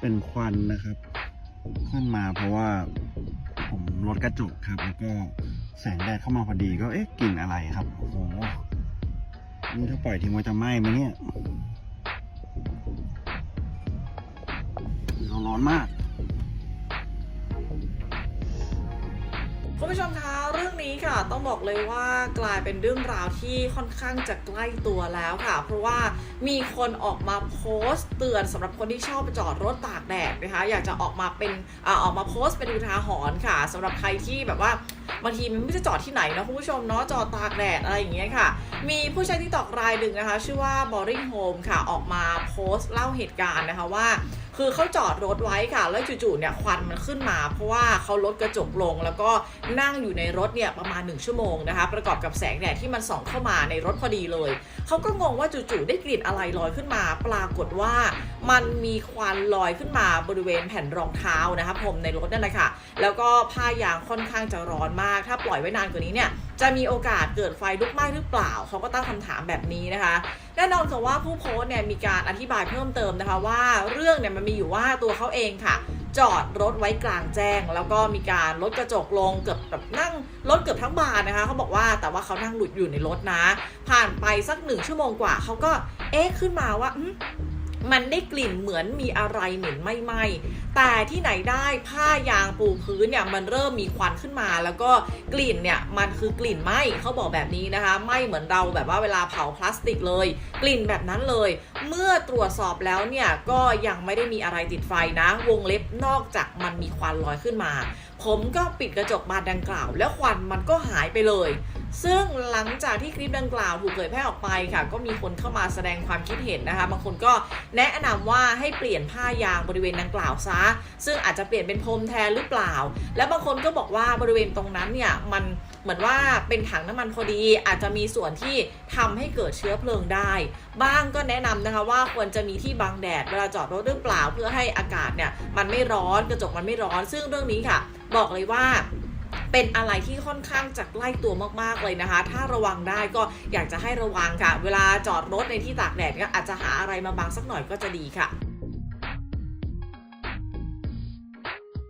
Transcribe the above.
เป็นควันนะครับ ขึ้นมาเพราะว่าผมลดกระจกครับ แล้วก็แสงแดดเข้ามาพอดีก็เอ๊ะกลิ่นอะไรครับโอ้โหนี่ถ้าปล่อยทิ้งไว้จะไหม้ไหมเนี่ยร้อนมาก คุณผู้ชมคะเรื่องนี้ค่ะต้องบอกเลยว่ากลายเป็นเรื่องราวที่ค่อนข้างจะใกล้ตัวแล้วค่ะ เพราะว่ามีคนออกมาโพสต์เตือนสำหรับคนที่ชอบจอดรถตากแดดนะคะอยากจะออกมาเป็นอออกมาโพสต์เป็นอุทาหรณ์ค่ะสำหรับใครที่แบบว่าบางทีมันไม่จะจอดที่ไหนนะคุณผู้ชมเนาะจอดตากแดดอะไรอย่างเงี้ยค่ะ มีผู้ใช้ที่ตอกรายหนึ่งนะคะ ชื่อว่า Boring Home ค่ะออกมาโพสต์เล่าเหตุการณ์นะคะว่า คือเขาจอดรถไว้ค่ะ แล้วจู่ๆเนี่ยควันมันขึ้นมา เพราะว่าเขาลดกระจกลง แล้วก็นั่งอยู่ในรถเนี่ยประมาณ 1 ชั่วโมงนะคะ ประกอบกับแสงแดดที่มันส่องเข้ามาในรถพอดีเลย เขาก็งงว่าจู่ๆได้กลิ่นอะไรลอยขึ้นมา ปรากฏว่ามันมีควันลอยขึ้นมาบริเวณแผ่นรองเท้านะคะผมในรถนั่นแหละค่ะ แล้วก็ผ้ายางค่อนข้างจะร้อนมาก ถ้าปล่อยไว้นานกว่านี้เนี่ย จะมีโอกาสเกิดไฟลุกไหม้หรือเปล่า เขาก็ตั้งคำถามแบบนี้นะคะแน่นอนค่ะว่าผู้โพสต์เนี่ยมีการอธิบายเพิ่มเติมนะคะว่าเรื่องเนี่ยมันมีอยู่ว่าตัวเขาเองค่ะ จอดรถไว้กลางแจ้ง แล้วก็มีการลดกระจกลงเกือบแบบนั่งรถเกือบทั้งบานนะคะเขาบอกว่าแต่ว่าเขานั่งหลุดอยู่ในรถนะ ผ่านไปสักหนึ่งชั่วโมงกว่าเขาก็เอ๊ะขึ้นมาว่า มันได้กลิ่นเหมือนมีอะไรเหม็นไม่ไหม้แต่ที่ไหนได้ผ้ายางปูพื้นเนี่ยมันเริ่มมีควันขึ้นมา แล้วก็กลิ่นเนี่ยมันคือกลิ่นไหม้เขาบอกแบบนี้นะคะไหม้เหมือนเราแบบว่าเวลาเผาพลาสติกเลย กลิ่นแบบนั้นเลย เมื่อตรวจสอบแล้วเนี่ยก็ยังไม่ได้มีอะไรติดไฟนะ วงเล็บนอกจากมันมีควันลอยขึ้นมา ผมก็ปิดกระจกบานดังกล่าว แล้วควันมันก็หายไปเลย ซึ่งหลังจากที่คลิปดังกล่าวถูกเผยแพร่ออกไปค่ะ ก็มีคนเข้ามาแสดงความคิดเห็นนะคะ บางคนก็แนะนำว่าให้เปลี่ยนผ้ายางบริเวณดังกล่าวซะ ซึ่งอาจจะเปลี่ยนเป็นพรมแทนหรือเปล่า แล้วบางคนก็บอกว่าบริเวณตรงนั้นเนี่ยมันเหมือนว่าเป็นถังน้ำมันพอดี อาจจะมีส่วนที่ทำให้เกิดเชื้อเพลิงได้ บ้างก็แนะนำนะคะว่าควรจะมีที่บังแดดเวลาจอดรถหรือเปล่า เพื่อให้อากาศเนี่ยมันไม่ร้อนกระจกมันไม่ร้อน ซึ่งเรื่องนี้ค่ะ บอกเลยว่า เป็นอะไรที่ค่อนข้างจะใกล้ตัวมากๆเลยนะคะ ถ้าระวังได้ก็อยากจะให้ระวังค่ะ เวลาจอดรถในที่ตากแดดก็อาจจะหาอะไรมาบังสักหน่อยก็จะดีค่ะ